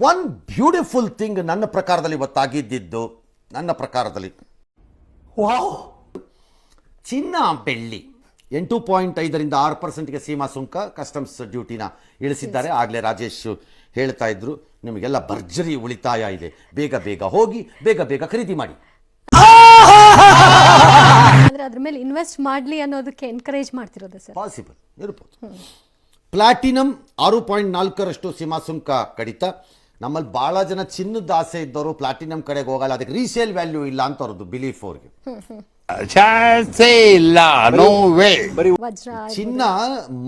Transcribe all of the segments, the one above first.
One beautiful thing ನನ್ನ ಪ್ರಕಾರದಲ್ಲಿ ಇವತ್ತಾಗಿದ್ದಿದ್ದು ನನ್ನ ಪ್ರಕಾರದಲ್ಲಿ. ಚಿನ್ನ ಬೆಳ್ಳಿ. ಎಂಟು ಪಾಯಿಂಟ್ ಐದರಿಂದ ಆರು ಪರ್ಸೆಂಟ್ಗೆ ಸೀಮಾ ಸುಂಕ ಕಸ್ಟಮ್ಸ್ ಡ್ಯೂಟಿನ ಇಳಿಸಿದ್ದಾರೆ. ಆಗಲೇ ರಾಜೇಶ್ ಹೇಳ್ತಾ ಇದ್ರು ನಿಮಗೆಲ್ಲ ಭರ್ಜರಿ ಉಳಿತಾಯ ಇದೆ. ಬೇಗ ಬೇಗ ಹೋಗಿ ಬೇಗ ಬೇಗ ಖರೀದಿ ಮಾಡಿ. ಅಂದ್ರೆ ಅದ್ರ ಮೇಲೆ ಇನ್ವೆಸ್ಟ್ ಮಾಡ್ಲಿ ಅನ್ನೋದಕ್ಕೆ ಎನ್ಕರೇಜ್ ಮಾಡ್ತಿರೋದು ಸರ್? ಪಾಸಿಬಲ್ ಇರ್ಬೋದು. ಪ್ಲಾಟಿನಮ್ ಆರು ಪಾಯಿಂಟ್ ನಾಲ್ಕರಷ್ಟು ಸೀಮಾ ಸುಂಕ ಕಡಿತ. ನಮ್ಮಲ್ಲಿ ಭಾಳ ಜನ ಚಿನ್ನದ ಆಸೆ ಇದ್ದವರು ಪ್ಲಾಟಿನಮ್ ಕಡೆಗೆ ಹೋಗಲ್ಲ ಅದಕ್ಕೆ ರೀಸೇಲ್ ವ್ಯಾಲ್ಯೂ ಇಲ್ಲ ಅಂತ ಅವ್ರದ್ದು ಬಿಲೀಫ್ ಅವ್ರಿಗೆ. ಚಾನ್ಸೇ ಇಲ್ಲ ನೋ ವೇ ವಜ್ರ ಚಿನ್ನ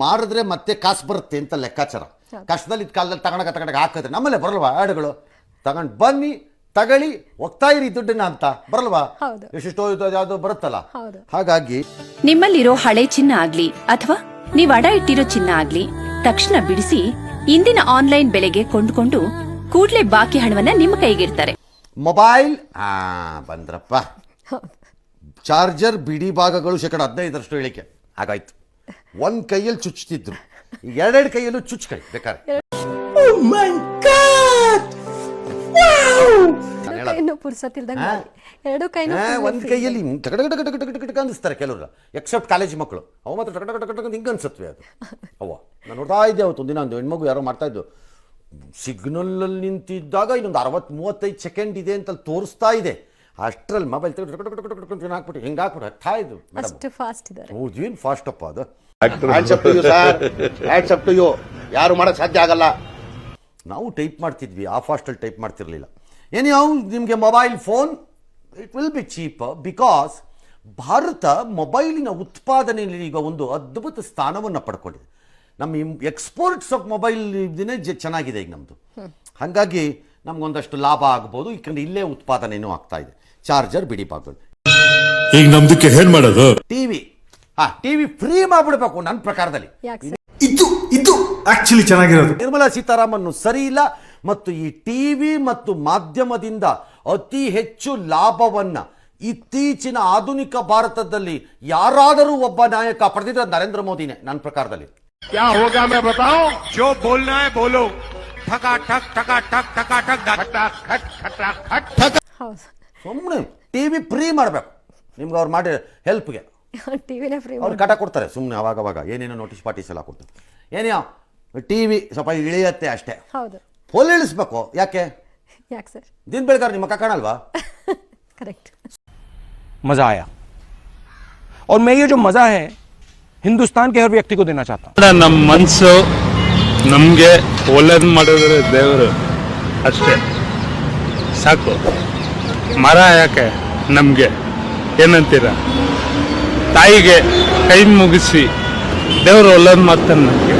ಮಾರಿದ್ರೆ ಮತ್ತೆ ಕಾಸು ಬರುತ್ತೆ ಅಂತ ಲೆಕ್ಕಾಚಾರ. ಕಷ್ಟದಲ್ಲಿ ಕಾಲದಲ್ಲಿ ತಗೊಂಡಾಗ ತಗೊಂಡಾಗ ಹಾಕಿದ್ರೆ ನಮ್ಮಲ್ಲೇ ಬರಲ್ವಾ ಆಡುಗಳು ತಗೊಂಡ್ ಬನ್ನಿ ತಗಳಿ ಹೋಗ್ತಾ ಇರಿ ದುಡ್ಡನ್ನ ಅಂತ ಬರಲ್ವಾ? ಹೌದು. ಎಷ್ಟೆಷ್ಟೋ ಇದು ಯಾವ್ದೋ ಬರುತ್ತಲ್ಲ. ಹೌದು. ಹಾಗಾಗಿ ನಿಮ್ಮಲ್ಲಿರೋ ಹಳೆ ಚಿನ್ನ ಆಗ್ಲಿ ಅಥವಾ ನೀವ್ ಅಡ ಇಟ್ಟಿರೋ ಚಿನ್ನ ಆಗ್ಲಿ ತಕ್ಷಣ ಬಿಡಿಸಿ ಇಂದಿನ ಆನ್ಲೈನ್ ಬೆಲೆಗೆ ಕೊಂಡುಕೊಂಡು ಕೂಡ್ಲೆ ಬಾಕಿ ಹಣವನ್ನ ನಿಮ್ಮ ಕೈಗಿರ್ತಾರೆ ಮೊಬೈಲ್ ಆ ಬಂದ್ರಪ್ಪ. ಚಾರ್ಜರ್ ಬಿಡಿ ಭಾಗಗಳು ಶೇಕಡ ಹದಿನೈದರಷ್ಟು ಇಳಿಕೆ. ಹಾಗಾಯ್ತು. ಒಂದ್ ಕೈಯಲ್ಲಿ ಚುಚ್ಚುತ್ತಿದ್ರು ಎರಡೆರಡು ಕೈಯಲ್ಲೂ ಚುಚ್ಕೊಳ್ಳಿ ಬೇಕಾದ್ರೆ. ಎರಡು ಕೈನು ಒಂದ್ ಕೈಯಲ್ಲಿ ಹಿಂಗ್ ಟಕ ಟಕ ಟಕ ಟಕ ಟಕ ಟಕ ಅನಿಸ್ತಾರೆ ಕೆಲವರು. ಎಕ್ಸೆಪ್ಟ್ ಕಾಲೇಜ್ ಮಕ್ಕಳು. ಅವು ಮಾತ್ರ ಟಕ ಟಕ ಟಕ ಟಕ ಹಿಂಗೆ ಅನ್ಸತ್ವೆ ಅದು. ಅವ್ವ ನಾನು ನೋಡ್ತಾ ಇದ್ದೆ ಅವತ್ತು ಒಂದಿನ ಒಂದು ಹೆಣ್ಮಗು ಯಾರೋ ಮಾಡ್ತಾ ಇದ್ದು ಸಿಗ್ನಲಲ್ಲಿ ನಿಂತಿದ್ದಾಗ ಇನ್ನೊಂದು ಅರವತ್ತು ಮೂವತ್ತೈದು ಸೆಕೆಂಡ್ ಇದೆ ಅಂತ ತೋರಿಸ್ತಾ ಇದೆ. ಅಷ್ಟರಲ್ಲಿ ಮೊಬೈಲ್ ತೆಗೆದು ಹಾಕ್ಬಿಟ್ಟು ಹಿಂಗೆ ಹಾಕ್ಬಿಟ್ಟು ಹತ್ತಾ ಇದ್ರು ಅಷ್ಟು ಫಾಸ್ಟ್ ಇದ್ದಾರೆ. ಹೌದು ಏನು ಫಾಸ್ಟ್ ಅಪ್ಪ ಅದು? Hands to you sir hands up to you ಯಾರು ಮಾಡಕ್ ಸಾಧ್ಯ ಆಗಲ್ಲ. ನಾವು ಟೈಪ್ ಮಾಡ್ತಿದ್ವಿ ಆ ಫಾಸ್ಟಲ್ಲಿ ಟೈಪ್ ಮಾಡ್ತಿರ್ಲಿಲ್ಲ. ಏನ್ಯಾವ ನಿಮಗೆ mobile phone it will be cheap because Bharat ಮೊಬೈಲಿನ ಉತ್ಪಾದನೆಯಲ್ಲಿ ಈಗ ಒಂದು ಅದ್ಭುತ ಸ್ಥಾನವನ್ನು ಪಡ್ಕೊಂಡಿದೆ. ನಮ್ಮ ಎಕ್ಸ್ಪೋರ್ಟ್ಸ್ ಆಫ್ ಮೊಬೈಲ್ ಇದನ್ನೇ ಜ ಚೆನ್ನಾಗಿದೆ ಈಗ ನಮ್ಮದು ಹಾಗಾಗಿ ನಮಗೊಂದಷ್ಟು ಲಾಭ ಆಗ್ಬೋದು. ಯಾಕಂದ್ರೆ ಇಲ್ಲೇ ಉತ್ಪಾದನೆಯೂ ಆಗ್ತಾ ಇದೆ. ಚಾರ್ಜರ್ ಬಿಡಿ ಈಗ ನಮ್ದಕ್ಕೆ ಏನ್ ಮಾಡೋದು? T V TV T V free ಮಾಡಿಬಿಡ್ಬೇಕು ನನ್ನ ಪ್ರಕಾರದಲ್ಲಿ. ಇದು ಇದು ಆಕ್ಚುಲಿ ಚೆನ್ನಾಗಿರೋದು. ನಿರ್ಮಲಾ ಸೀತಾರಾಮನ್ ಸರಿ ಇಲ್ಲ ಮತ್ತು ಈ ಟಿವಿ ಮತ್ತು ಮಾಧ್ಯಮದಿಂದ ಅತಿ ಹೆಚ್ಚು ಲಾಭವನ್ನ ಇತ್ತೀಚಿನ ಆಧುನಿಕ ಭಾರತದಲ್ಲಿ ಯಾರಾದರೂ ಒಬ್ಬ ನಾಯಕ ಪಡೆದಿದ್ರೆ ನರೇಂದ್ರ ಮೋದಿನೇ ನನ್ನ ಪ್ರಕಾರದಲ್ಲಿ. क्या होगा मैं बताऊं जो बोलना है बोलो ठका ठक ठका ठक ठका ठक खटा खट खटा खट खट ಹೌದು ಸುಮ್ಮನೆ ಟಿ ವಿ ಫ್ರೀ ಮಾಡಬೇಕು ನಿಮ್ಗೆ ಅವ್ರು ಮಾಡಿ ಹೆಲ್ಪ್ಗೆ ಟಿವಿನೇ ಫ್ರೀ ಅವ್ರು ಕಟ ಕೊಡ್ತಾರೆ ಸುಮ್ಮನೆ ಅವಾಗ ಅವಾಗ ಏನೇನೋ ನೋಟಿಸ್ ಪಾಟಿಸ್ ಎಲ್ಲ ಕೊಡ್ತಾರೆ ಏನೇ ಟಿ ವಿ ಸ್ವಲ್ಪ ಇಳಿಯತ್ತೆ ಅಷ್ಟೇ ಹೌದು ಫುಲ್ ಇಳಿಸ್ಬೇಕು ಯಾಕೆ ಯಾಕೆ ಸರ್ ದಿನ ಬೆಳಗಾರ ನಿಮ್ಮ ಅಕ್ಕ ಕಾಣಲ್ವಾ ಕರೆಕ್ಟ್ मजा आया और मैं ये जो मजा है हिंदुस्तान के हर व्यक्ति को देना चाहता हूँ ನಮ್ಮ ಮನ್ಸು ನಮ್ಗೆ ಒಳ್ಳೇದ್ ಮಾಡಿದ್ರೆ ದೇವರು ಅಷ್ಟೇ ಸಾಕು ಮರ ಯಾಕೆ ನಮ್ಗೆ ಏನಂತೀರ ತಾಯಿಗೆ ಕೈ ಮುಗಿಸಿ ದೇವರು ಒಳ್ಳೇದ್ ಮಾಡ್ತಾನೆ ನಮ್ಗೆ